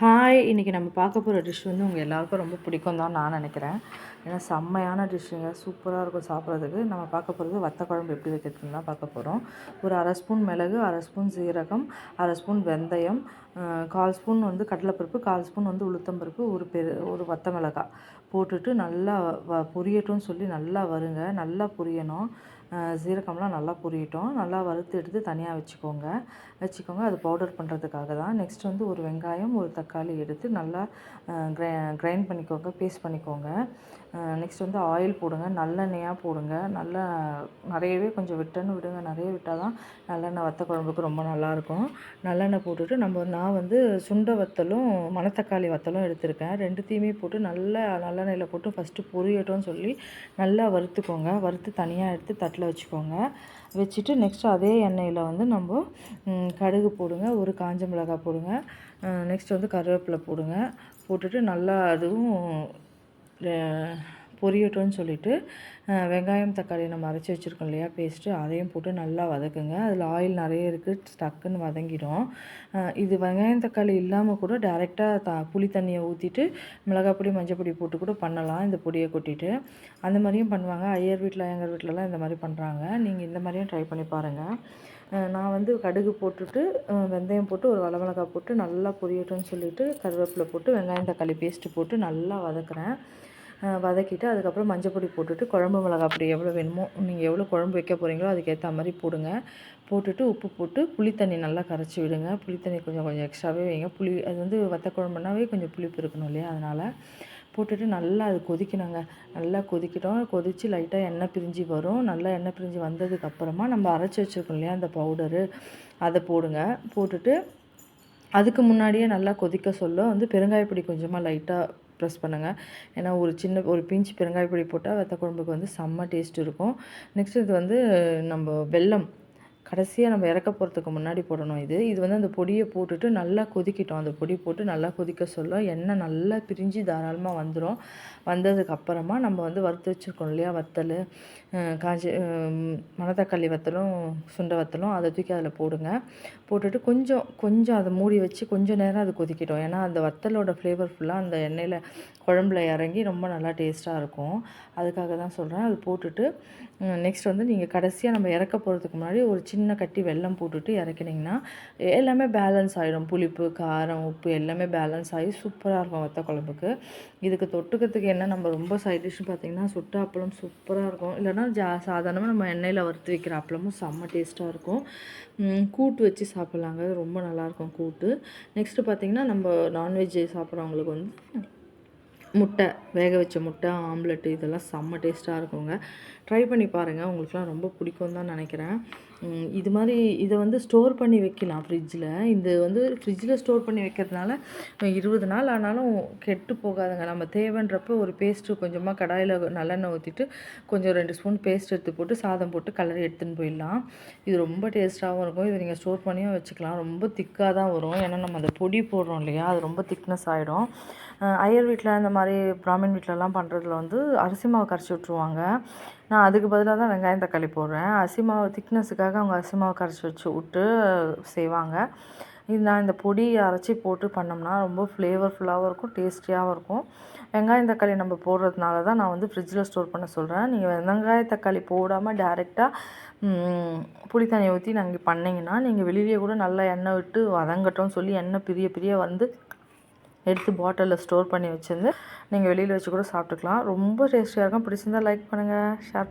Hi இன்றைக்கி நம்ம பார்க்க போகிற டிஷ் வந்து உங்கள் எல்லாருக்கும் ரொம்ப பிடிக்கும் தான் நான் நினைக்கிறேன். ஏன்னா செம்மையான டிஷ்ஷுங்க சூப்பராக இருக்கும் சாப்பிட்றதுக்கு. நம்ம பார்க்க போகிறது வத்த குழம்பு எப்படி வைக்கிறதுன்னு தான் பார்க்க போகிறோம் ஒரு அரை ஸ்பூன் மிளகு அரை ஸ்பூன் சீரகம் அரை ஸ்பூன் வெந்தயம் கால் ஸ்பூன் வந்து கடலைப்பருப்பு கால் ஸ்பூன் வந்து உளுத்தம்பருப்பு ஒரு பெரு ஒரு வத்த மிளகாய் போட்டுட்டு நல்லா வ பொரியட்டும்னு சொல்லி நல்லா வருங்க. நல்லா பொரியணும். சீரகம்லாம் நல்லா பொரியட்டும். நல்லா வறுத்து எடுத்து தனியாக வச்சுக்கோங்க. வச்சுக்கோங்க. அது பவுடர் பண்ணுறதுக்காக தான். நெக்ஸ்ட் வந்து ஒரு வெங்காயம் ஒரு தக்காளி எடுத்து நல்லா கிரை கிரைண்ட் பண்ணிக்கோங்க பேஸ்ட் பண்ணிக்கோங்க. நெக்ஸ்ட் வந்து ஆயில் போடுங்க. நல்லெண்ணெயாக போடுங்க. நல்லா நிறையவே கொஞ்சம் விட்டன்னு விடுங்க. நிறைய விட்டால் தான் நல்லெண்ணெய் வத்த குழம்புக்கு ரொம்ப நல்லாயிருக்கும். நல்லெண்ணெய் போட்டுட்டு நம்ம நான் வந்து சுண்டை வத்தலும் மணத்தக்காளி வத்தலும் எடுத்திருக்கேன். ரெண்டுத்தையுமே போட்டு நல்லா நல்லெண்ணெயில் போட்டு ஃபஸ்ட்டு பொரியட்டும்னு சொல்லி நல்லா வறுத்துக்கோங்க. வறுத்து தனியாக எடுத்து தட்டில் வச்சுக்கோங்க. வச்சுட்டு நெக்ஸ்ட்டு அதே எண்ணெயில் வந்து நம்ம கடுகு போடுங்க. ஒரு காஞ்ச மிளகாய் போடுங்க. நெக்ஸ்ட் வந்து கருவேப்பிலை போடுங்க. போட்டுட்டு நல்லா அதுவும் பொரியட்டும்னு சொல்லிவிட்டு வெங்காயம் தக்காளி நம்ம அரைச்சி வச்சுருக்கோம் இல்லையா பேஸ்ட்டு அதையும் போட்டு நல்லா வதக்குங்க. அதில் ஆயில் நிறைய இருக்குது டக்குன்னு வதங்கிடும். இது வெங்காயம் தக்காளி இல்லாமல் கூட டேரெக்டாக த புளி தண்ணியை ஊற்றிட்டு மிளகாய் பொடி மஞ்சள் பொடி போட்டு கூட பண்ணலாம் இந்த பொடியை கொட்டிட்டு. அந்த மாதிரியும் பண்ணுவாங்க. ஐயர் வீட்டில் எங்கள் வீட்டிலலாம் இந்த மாதிரி பண்ணுறாங்க நீங்கள் இந்த மாதிரியும் ட்ரை பண்ணி பாருங்கள் நான் வந்து கடுகு போட்டுட்டு வெந்தயம் போட்டு ஒரு வரமிளகா போட்டு நல்லா பொரியட்டும்னு சொல்லிவிட்டு கருவேப்பிலை போட்டு வெங்காயம் தக்காளி பேஸ்ட்டு போட்டு நல்லா வதக்குறேன். வதக்கிட்டு அதுக்கப்புறம் மஞ்சள் பொடி போட்டுட்டு குழம்பு மிளகா அப்படி எவ்வளோ வேணுமோ நீங்கள் எவ்வளோ குழம்பு வைக்க போகிறீங்களோ அதுக்கேற்ற மாதிரி போடுங்க. போட்டுட்டு உப்பு போட்டு புளி தண்ணி நல்லா கரைச்சி விடுங்க. புளி தண்ணி கொஞ்சம் கொஞ்சம் எக்ஸ்ட்ராவே வைங்க. புளி அது வந்து வத்த குழம்புனாவே கொஞ்சம் புளிப்பு இருக்கணும் இல்லையா? அதனால் போட்டுட்டு நல்லா அது கொதிக்கணுங்க. நல்லா கொதிக்கிட்டோம். கொதித்து லைட்டாக எண்ணெய் பிரிஞ்சு வரும். நல்லா எண்ணெய் பிரிஞ்சு வந்ததுக்கப்புறமா நம்ம அரைச்சி வச்சுருக்கோம் இல்லையா? அந்த பவுடரு அதை போடுங்க. போட்டுட்டு அதுக்கு முன்னாடியே நல்லா கொதிக்க சொல்ல வந்து பெருங்காயப்பொடி கொஞ்சமாக லைட்டாக ப்ரெஸ் பண்ணுங்கள் ஏன்னா ஒரு சின்ன ஒரு பிஞ்சு பெருங்காய பொடி போட்டால் வெத்த குழம்புக்கு வந்து செம்ம டேஸ்ட் இருக்கும். நெக்ஸ்ட் இது வந்து நம்ம வெல்லம். கடைசியாக நம்ம இறக்க போகிறதுக்கு முன்னாடி போடணும் இது. இது வந்து அந்த பொடியை போட்டுட்டு நல்லா கொதிக்கிட்டோம். அந்த பொடி போட்டு நல்லா கொதிக்க சொல்ல எண்ணெய் நல்லா பிரிஞ்சு தாராளமாக வந்துடும் வந்ததுக்கு அப்புறமா நம்ம வந்து வறுத்து வச்சுருக்கோம் இல்லையா? வத்தல் காஞ்சி மணத்தக்காளி வத்தலும் சுண்டை வத்தலும் அதை தூக்கி அதில் போடுங்க. போட்டுட்டு கொஞ்சம் கொஞ்சம் அதை மூடி வச்சு கொஞ்சம் நேரம் அது கொதிக்கிட்டோம். ஏன்னா அந்த வத்தலோட ஃப்ளேவர் ஃபுல்லாக அந்த எண்ணெயில் குழம்புல இறங்கி ரொம்ப நல்லா டேஸ்ட்டாக இருக்கும். அதுக்காக தான் சொல்கிறேன் அது போட்டுட்டு நெக்ஸ்ட் வந்து நீங்கள் கடைசியாக நம்ம இறக்க போகிறதுக்கு முன்னாடி ஒரு சின்ன கட்டி வெல்லம் போட்டுட்டு இறக்கினீங்கன்னா எல்லாமே பேலன்ஸ் ஆகிடும் புளிப்பு காரம் உப்பு எல்லாமே பேலன்ஸ் ஆகி சூப்பராக இருக்கும் வத்த குழம்புக்கு. இதுக்கு தொட்டுக்கிறதுக்கு என்ன நம்ம ரொம்ப சைட் டிஷ்னு பார்த்தீங்கன்னா சுட்ட அப்பளம் சூப்பராக இருக்கும். இல்லைனா ஜா சாதாரணமாக நம்ம எண்ணெயில் வறுத்து வைக்கிற அப்பளமும் செம்ம டேஸ்ட்டாக இருக்கும். கூட்டு வச்சு சாப்பிட்லாங்க. ரொம்ப நல்லாயிருக்கும் கூட்டு. நெக்ஸ்ட்டு பார்த்திங்கன்னா நம்ம நான்வெஜ் சாப்பிட்றவங்களுக்கு வந்து முட்டை வேக வச்ச முட்டை ஆம்லெட்டு இதெல்லாம் செம்ம டேஸ்ட்டாக இருக்குங்க. ட்ரை பண்ணி பாருங்கள் உங்களுக்குலாம் ரொம்ப பிடிக்கும் தான் நினைக்கிறேன். இது மாதிரி இதை வந்து ஸ்டோர் பண்ணி வைக்கலாம் ஃப்ரிட்ஜில் இந்த வந்து ஃப்ரிட்ஜில் ஸ்டோர் பண்ணி வைக்கிறதுனால இருபது நாள் ஆனாலும் கெட்டு போகாதுங்க. நம்ம தேவைன்றப்போ ஒரு பேஸ்ட்டு கொஞ்சமாக கடாயில் நல்லெண்ணெய் ஊற்றிட்டு கொஞ்சம் ரெண்டு ஸ்பூன் பேஸ்ட் எடுத்து போட்டு சாதம் போட்டு கலரி எடுத்துன்னு போயிடலாம். இது ரொம்ப டேஸ்ட்டாகவும் இருக்கும். இதை நீங்கள் ஸ்டோர் பண்ணியும் வச்சுக்கலாம். ரொம்ப திக்காக தான் வரும். ஏன்னா நம்ம அந்த பொடி போடுறோம் இல்லையா? அது ரொம்ப திக்னஸ் ஆகிடும் அயர் வீட்டில் அந்த மாதிரி பிராமின் வீட்டிலலாம் பண்ணுறதுல வந்து அரிசி மாவு கரைச்சி விட்ருவாங்க நான் அதுக்கு பதிலாக தான் வெங்காயம் தக்காளி போடுறேன். அரிசி மாவு திக்னஸுக்காக அவங்க அரிசி மாவு கரைச்சி வச்சு விட்டு செய்வாங்க. இது நான் இந்த பொடி அரைச்சி போட்டு பண்ணோம்னா ரொம்ப ஃப்ளேவர்ஃபுல்லாகவும் இருக்கும் டேஸ்டியாகவும் இருக்கும். வெங்காயம் தக்காளி நம்ம போடுறதுனால தான் நான் வந்து ஃப்ரிட்ஜில் ஸ்டோர் பண்ண சொல்கிறேன் நீங்கள் வெங்காய தக்காளி போடாமல் டேரெக்டாக புளி தண்ணி ஊற்றி நாங்கள் பண்ணிங்கன்னா நீங்கள் வெளியே கூட நல்லா எண்ணெய் விட்டு வதங்கட்டும் சொல்லி எண்ணெய் பிரிய பிரிய வந்து எடுத்து பாட்டிலில் ஸ்டோர் பண்ணி வச்சுருந்து நீங்கள் வெளியில் வச்சு கூட சாப்பிட்டுக்கலாம். ரொம்ப டேஸ்டியாக இருக்கும். பிடிச்சிருந்தால் லைக் பண்ணுங்கள் ஷேர் பண்ணுங்கள்